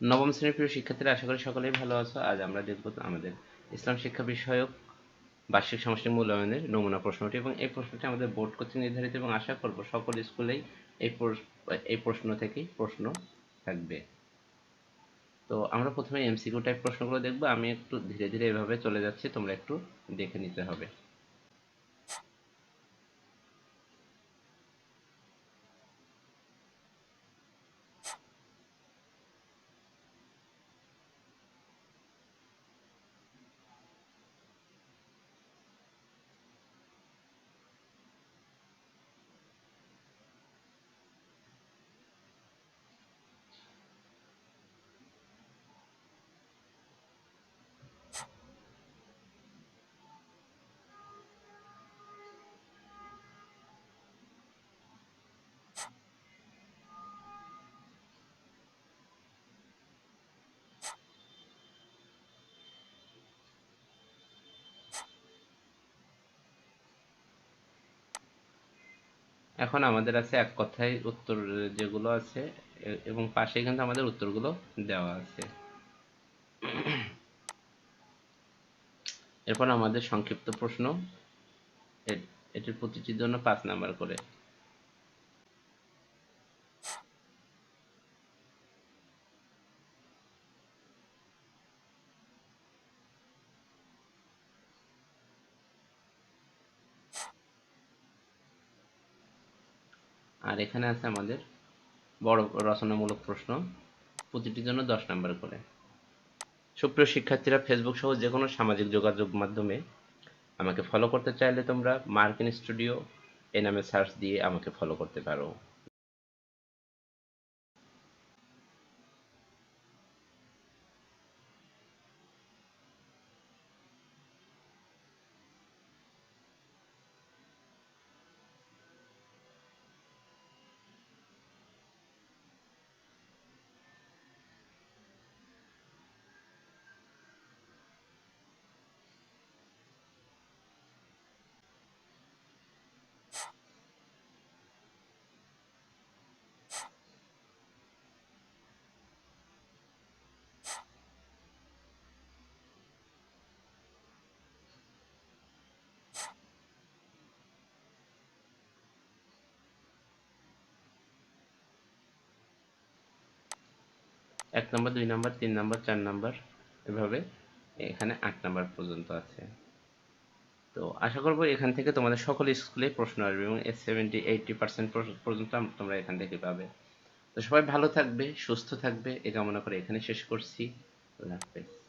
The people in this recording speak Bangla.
নবম শ্রেণির প্রিয় শিক্ষার্থীরা, আশা করি সকলেই ভালো আছো। আজ আমরা দেখব আমাদের ইসলাম শিক্ষা বিষয়ক বার্ষিক সামষ্টিক মূল্যায়নের নমুনা প্রশ্নটি এবং এই প্রশ্নটি আমাদের বোর্ড কর্তৃক নির্ধারিত এবং আশা করব সকল স্কুলেই এই এই প্রশ্ন থেকেই প্রশ্ন থাকবে। তো আমরা প্রথমে এমসিকিউ টাইপ প্রশ্নগুলো দেখব। আমি একটু ধীরে ধীরে এভাবে চলে যাচ্ছি, তোমরা একটু দেখে নিতে হবে। এখন আমাদের আছে এক কথায় উত্তর যেগুলো আছে এবং পাশে কিন্তু আমাদের উত্তরগুলো দেওয়া আছে। এরপর আমাদের সংক্ষিপ্ত প্রশ্ন। এটির প্রতিটির জন্য পাঁচ নাম্বার করে। আর এখানে আছে আমাদের বড় রচনামূলক প্রশ্ন। প্রতিটির জন্য দশ নাম্বার করে। সুপ্রিয় শিক্ষার্থীরা ফেসবুক সহ যে কোনো সামাজিক যোগাযোগ মাধ্যমে আমাকে ফলো করতে চাইলে তোমরা মার্কিন স্টুডিও এ নামে সার্চ দিয়ে আমাকে ফলো করতে পারো। এক নম্বর, দুই নম্বর, তিন নম্বর, চার নম্বর, এভাবে এখানে আট নম্বর পর্যন্ত আছে। তো আশা করব এখান থেকে তোমাদের সকল স্কুলে প্রশ্ন আসবে এবং সেভেন্টি এইটটি পার্সেন্ট পর্যন্ত তোমরা এখান থেকে পাবে। তো সবাই ভালো থাকবে, সুস্থ থাকবে, এ কামনা করে এখানে শেষ করছি। আল্লাহ হাফেজ।